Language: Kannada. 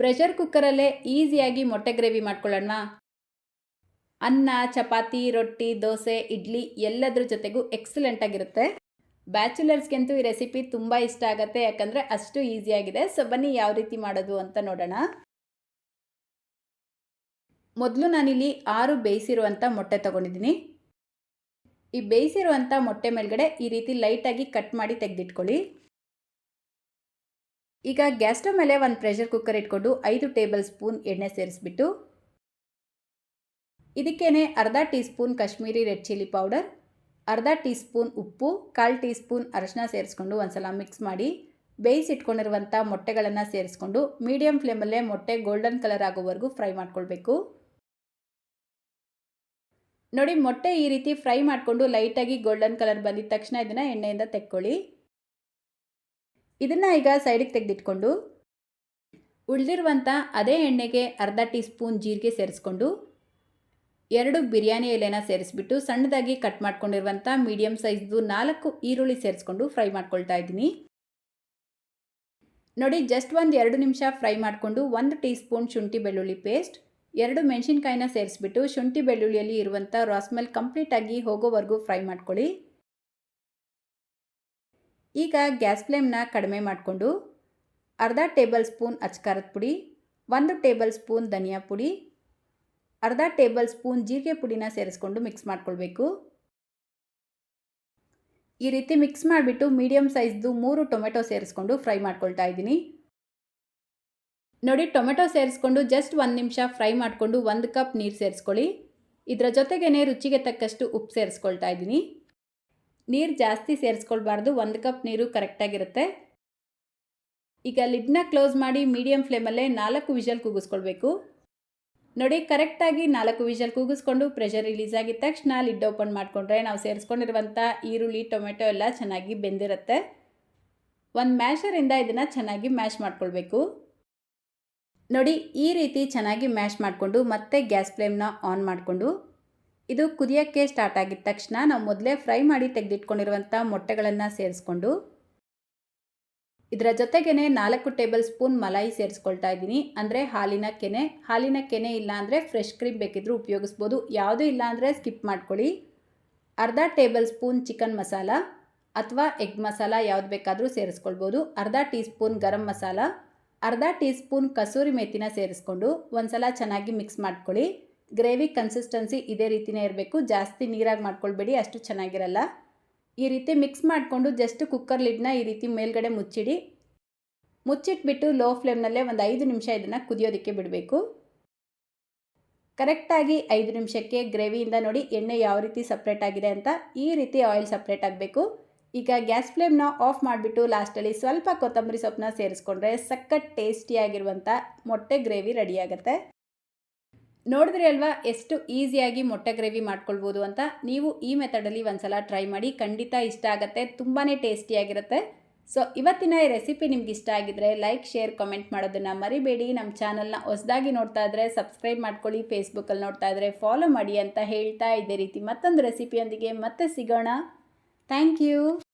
ಪ್ರೆಷರ್ ಕುಕ್ಕರಲ್ಲೇ ಈಸಿಯಾಗಿ ಮೊಟ್ಟೆ ಗ್ರೇವಿ ಮಾಡ್ಕೊಳ್ಳೋಣ ಅನ್ನ, ಚಪಾತಿ, ರೊಟ್ಟಿ, ದೋಸೆ, ಇಡ್ಲಿ ಎಲ್ಲದ್ರ ಜೊತೆಗೂ ಎಕ್ಸಲೆಂಟ್ ಆಗಿರುತ್ತೆ ಬ್ಯಾಚುಲರ್ಸ್ಗಂತೂ ಈ ರೆಸಿಪಿ ತುಂಬ ಇಷ್ಟ ಆಗುತ್ತೆ, ಯಾಕಂದರೆ ಅಷ್ಟು ಈಸಿಯಾಗಿದೆ. ಸೊ, ಬನ್ನಿ ಯಾವ ರೀತಿ ಮಾಡೋದು ಅಂತ ನೋಡೋಣ. ಮೊದಲು ನಾನಿಲ್ಲಿ ಆರು ಬೇಯಿಸಿರುವಂಥ ಮೊಟ್ಟೆ ತೊಗೊಂಡಿದ್ದೀನಿ. ಈ ಬೇಯಿಸಿರುವಂಥ ಮೊಟ್ಟೆ ಮೇಲ್ಗಡೆ ಈ ರೀತಿ ಲೈಟಾಗಿ ಕಟ್ ಮಾಡಿ ತೆಗೆದಿಟ್ಕೊಳ್ಳಿ. ಈಗ ಗ್ಯಾಸ್ ಸ್ಟವ್ ಮೇಲೆ ಒಂದು ಪ್ರೆಷರ್ ಕುಕ್ಕರ್ ಇಟ್ಕೊಂಡು ಐದು ಟೇಬಲ್ ಸ್ಪೂನ್ ಎಣ್ಣೆ ಸೇರಿಸ್ಬಿಟ್ಟು, ಇದಕ್ಕೇನೆ ಅರ್ಧ teaspoon Kashmiri red chilli powder ಅರ್ಧ ಟೀ ಸ್ಪೂನ್ ಉಪ್ಪು, ಕಾಲು ಟೀ ಸ್ಪೂನ್ ಅರಶಿನ ಸೇರಿಸ್ಕೊಂಡು ಒಂದ್ಸಲ ಮಿಕ್ಸ್ ಮಾಡಿ ಬೇಯಿಸಿಟ್ಕೊಂಡಿರುವಂಥ ಮೊಟ್ಟೆಗಳನ್ನು ಸೇರಿಸ್ಕೊಂಡು ಮೀಡಿಯಂ ಫ್ಲೇಮಲ್ಲೇ ಮೊಟ್ಟೆ ಗೋಲ್ಡನ್ ಕಲರ್ ಆಗೋವರೆಗೂ ಫ್ರೈ ಮಾಡ್ಕೊಳ್ಬೇಕು. ನೋಡಿ ಮೊಟ್ಟೆ ಈ ರೀತಿ ಫ್ರೈ ಮಾಡಿಕೊಂಡು ಲೈಟಾಗಿ ಗೋಲ್ಡನ್ ಕಲರ್ ಬಂದಿದ ತಕ್ಷಣ ಇದನ್ನು ಎಣ್ಣೆಯಿಂದ ತೆಕ್ಕೊಳ್ಳಿ. ಇದನ್ನು ಈಗ ಸೈಡಿಗೆ ತೆಗೆದಿಟ್ಕೊಂಡು ಉಳಿದಿರುವಂಥ ಅದೇ ಎಣ್ಣೆಗೆ ಅರ್ಧ ಟೀ ಸ್ಪೂನ್ ಜೀರಿಗೆ ಸೇರಿಸ್ಕೊಂಡು ಎರಡು ಬಿರಿಯಾನಿ ಎಲೆನ ಸೇರಿಸ್ಬಿಟ್ಟು ಸಣ್ಣದಾಗಿ ಕಟ್ ಮಾಡ್ಕೊಂಡಿರುವಂಥ ಮೀಡಿಯಮ್ ಸೈಜ್ದು ನಾಲ್ಕು ಈರುಳ್ಳಿ ಸೇರಿಸ್ಕೊಂಡು ಫ್ರೈ ಮಾಡ್ಕೊಳ್ತಾ ಇದ್ದೀನಿ. ನೋಡಿ ಜಸ್ಟ್ ಒಂದು ಎರಡು ನಿಮಿಷ ಫ್ರೈ ಮಾಡಿಕೊಂಡು ಒಂದು ಟೀ ಸ್ಪೂನ್ ಶುಂಠಿ ಬೆಳ್ಳುಳ್ಳಿ ಪೇಸ್ಟ್ ಎರಡು ಮೆಣಸಿನ್ಕಾಯಿನ ಸೇರಿಸ್ಬಿಟ್ಟು ಶುಂಠಿ ಬೆಳ್ಳುಳ್ಳಿಯಲ್ಲಿ ಇರುವಂಥ ರಾಸ್ಮೆಲ್ ಕಂಪ್ಲೀಟಾಗಿ ಹೋಗೋವರೆಗೂ ಫ್ರೈ ಮಾಡ್ಕೊಳ್ಳಿ. ಈಗ ಗ್ಯಾಸ್ ಫ್ಲೇಮ್ನ ಕಡಿಮೆ ಮಾಡಿಕೊಂಡು ಅರ್ಧ ಟೇಬಲ್ ಸ್ಪೂನ್ ಅಚ್ಕಾರದ ಪುಡಿ, ಒಂದು ಟೇಬಲ್ ಸ್ಪೂನ್ ಧನಿಯಾ ಪುಡಿ, ಅರ್ಧ ಟೇಬಲ್ ಸ್ಪೂನ್ ಜೀರಿಗೆ ಪುಡಿನ ಸೇರಿಸ್ಕೊಂಡು ಮಿಕ್ಸ್ ಮಾಡ್ಕೊಳ್ಬೇಕು. ಈ ರೀತಿ ಮಿಕ್ಸ್ ಮಾಡಿಬಿಟ್ಟು ಮೀಡಿಯಮ್ ಸೈಜ್ದು ಮೂರು ಟೊಮೆಟೊ ಸೇರಿಸ್ಕೊಂಡು ಫ್ರೈ ಮಾಡ್ಕೊಳ್ತಾ ಇದ್ದೀನಿ. ನೋಡಿ, ಟೊಮೆಟೊ ಸೇರಿಸ್ಕೊಂಡು ಜಸ್ಟ್ ಒಂದು ನಿಮಿಷ ಫ್ರೈ ಮಾಡಿಕೊಂಡು ಒಂದು ಕಪ್ ನೀರು ಸೇರಿಸ್ಕೊಳ್ಳಿ. ಇದರ ಜೊತೆಗೇ ರುಚಿಗೆ ತಕ್ಕಷ್ಟು ಉಪ್ಪು ಸೇರಿಸ್ಕೊಳ್ತಾ ಇದ್ದೀನಿ. ನೀರು ಜಾಸ್ತಿ ಸೇರಿಸ್ಕೊಳ್ಬಾರ್ದು, ಒಂದು ಕಪ್ ನೀರು ಕರೆಕ್ಟಾಗಿರುತ್ತೆ ಈಗ ಲಿಡ್ನ ಕ್ಲೋಸ್ ಮಾಡಿ ಮೀಡಿಯಮ್ ಫ್ಲೇಮಲ್ಲೇ ನಾಲ್ಕು ವಿಷಲ್ ಕೂಗಿಸ್ಕೊಳ್ಬೇಕು. ನೋಡಿ ಕರೆಕ್ಟಾಗಿ ನಾಲ್ಕು ವಿಷಲ್ ಕೂಗಿಸ್ಕೊಂಡು ಪ್ರೆಷರ್ ರಿಲೀಸ್ ಆಗಿದ ತಕ್ಷಣ ಲಿಡ್ ಓಪನ್ ಮಾಡಿಕೊಂಡ್ರೆ ನಾವು ಸೇರಿಸ್ಕೊಂಡಿರುವಂಥ ಈರುಳ್ಳಿ, ಟೊಮೆಟೊ ಎಲ್ಲ ಚೆನ್ನಾಗಿ ಬೆಂದಿರುತ್ತೆ. ಒಂದು ಮ್ಯಾಶರಿಂದ ಇದನ್ನು ಚೆನ್ನಾಗಿ ಮ್ಯಾಶ್ ಮಾಡ್ಕೊಳ್ಬೇಕು. ನೋಡಿ, ಈ ರೀತಿ ಚೆನ್ನಾಗಿ ಮ್ಯಾಶ್ ಮಾಡಿಕೊಂಡು ಮತ್ತೆ ಗ್ಯಾಸ್ ಫ್ಲೇಮ್ನ ಆನ್ ಮಾಡಿಕೊಂಡು ಇದು ಕುದಿಯೋಕ್ಕೆ ಸ್ಟಾರ್ಟ್ ಆಗಿದ ತಕ್ಷಣ ನಾವು ಮೊದಲೇ ಫ್ರೈ ಮಾಡಿ ತೆಗೆದಿಟ್ಕೊಂಡಿರುವಂಥ ಮೊಟ್ಟೆಗಳನ್ನು ಸೇರಿಸ್ಕೊಂಡು, ಇದರ ಜೊತೆಗೇನೆ ನಾಲ್ಕು ಟೇಬಲ್ ಸ್ಪೂನ್ ಮಲಾಯಿ ಸೇರಿಸ್ಕೊಳ್ತಾ ಇದ್ದೀನಿ. ಅಂದರೆ ಹಾಲಿನ ಕೆನೆ ಹಾಲಿನ ಕೆನೆ ಇಲ್ಲ ಅಂದರೆ ಫ್ರೆಶ್ ಕ್ರೀಮ್ ಬೇಕಿದ್ರೂ ಉಪಯೋಗಿಸ್ಬೋದು. ಯಾವುದೂ ಇಲ್ಲ ಅಂದರೆ ಸ್ಕಿಪ್ ಮಾಡ್ಕೊಳ್ಳಿ. ಅರ್ಧ ಟೇಬಲ್ ಸ್ಪೂನ್ ಚಿಕನ್ ಮಸಾಲ ಅಥವಾ ಎಗ್ ಮಸಾಲ ಯಾವ್ದು ಬೇಕಾದರೂ ಸೇರಿಸ್ಕೊಳ್ಬೋದು. ಅರ್ಧ ಟೀ ಸ್ಪೂನ್ ಗರಂ ಮಸಾಲ ಅರ್ಧ ಟೀ ಸ್ಪೂನ್ ಕಸೂರಿ ಮೇಥಿನ ಸೇರಿಸ್ಕೊಂಡು ಒಂದ್ಸಲ ಚೆನ್ನಾಗಿ ಮಿಕ್ಸ್ ಮಾಡ್ಕೊಳ್ಳಿ. ಗ್ರೇವಿ ಕನ್ಸಿಸ್ಟೆನ್ಸಿ ಇದೇ ರೀತಿಯೇ ಇರಬೇಕು. ಜಾಸ್ತಿ ನೀರಾಗಿ ಮಾಡ್ಕೊಳ್ಬೇಡಿ, ಅಷ್ಟು ಚೆನ್ನಾಗಿರಲ್ಲ. ಈ ರೀತಿ ಮಿಕ್ಸ್ ಮಾಡಿಕೊಂಡು ಜಸ್ಟ್ ಕುಕ್ಕರ್ ಲಿಡ್ನ ಈ ರೀತಿ ಮೇಲ್ಗಡೆ ಮುಚ್ಚಿಡಿ. ಮುಚ್ಚಿಟ್ಬಿಟ್ಟು ಲೋ ಫ್ಲೇಮ್ನಲ್ಲೇ ಒಂದು ಐದು ನಿಮಿಷ ಇದನ್ನು ಕುದಿಯೋದಕ್ಕೆ ಬಿಡಬೇಕು. ಕರೆಕ್ಟಾಗಿ ಐದು ನಿಮಿಷಕ್ಕೆ ಗ್ರೇವಿಯಿಂದ ನೋಡಿ ಎಣ್ಣೆ ಯಾವ ರೀತಿ ಸಪ್ರೇಟ್ ಆಗಿದೆ ಅಂತ ಈ ರೀತಿ ಆಯಿಲ್ ಸಪ್ರೇಟ್ ಆಗಬೇಕು. ಈಗ ಗ್ಯಾಸ್ ಫ್ಲೇಮ್ನ ಆಫ್ ಮಾಡಿಬಿಟ್ಟು ಲಾಸ್ಟಲ್ಲಿ ಸ್ವಲ್ಪ ಕೊತ್ತಂಬರಿ ಸೊಪ್ಪನ್ನ ಸೇರಿಸ್ಕೊಂಡ್ರೆ ಸಖತ್ ಟೇಸ್ಟಿಯಾಗಿರುವಂಥ ಮೊಟ್ಟೆ ಗ್ರೇವಿ ರೆಡಿಯಾಗುತ್ತೆ ನೋಡಿದ್ರಿ ಅಲ್ವಾ, ಎಷ್ಟು ಈಸಿಯಾಗಿ ಮೊಟ್ಟೆ ಗ್ರೇವಿ ಮಾಡ್ಕೊಳ್ಬೋದು ಅಂತ? ನೀವು ಈ ಮೆಥಡಲ್ಲಿ ಒಂದ್ಸಲ ಟ್ರೈ ಮಾಡಿ, ಖಂಡಿತ ಇಷ್ಟ ಆಗುತ್ತೆ ತುಂಬಾ ಟೇಸ್ಟಿಯಾಗಿರುತ್ತೆ. ಸೊ, ಇವತ್ತಿನ ಈ ರೆಸಿಪಿ ನಿಮ್ಗೆ ಇಷ್ಟ ಆಗಿದ್ರೆ ಲೈಕ್, ಶೇರ್, ಕಮೆಂಟ್ ಮಾಡೋದನ್ನು ಮರಿಬೇಡಿ. ನಮ್ಮ ಚಾನಲ್ನ ಹೊಸದಾಗಿ ನೋಡ್ತಾ ಇದ್ರೆ ಸಬ್ಸ್ಕ್ರೈಬ್ ಮಾಡ್ಕೊಳ್ಳಿ, ಫೇಸ್ಬುಕ್ಕಲ್ಲಿ ನೋಡ್ತಾ ಇದ್ರೆ ಫಾಲೋ ಮಾಡಿ ಅಂತ ಹೇಳ್ತಾ ಇದೇ ರೀತಿ ಮತ್ತೊಂದು ರೆಸಿಪಿಯೊಂದಿಗೆ ಮತ್ತೆ ಸಿಗೋಣ. Thank you.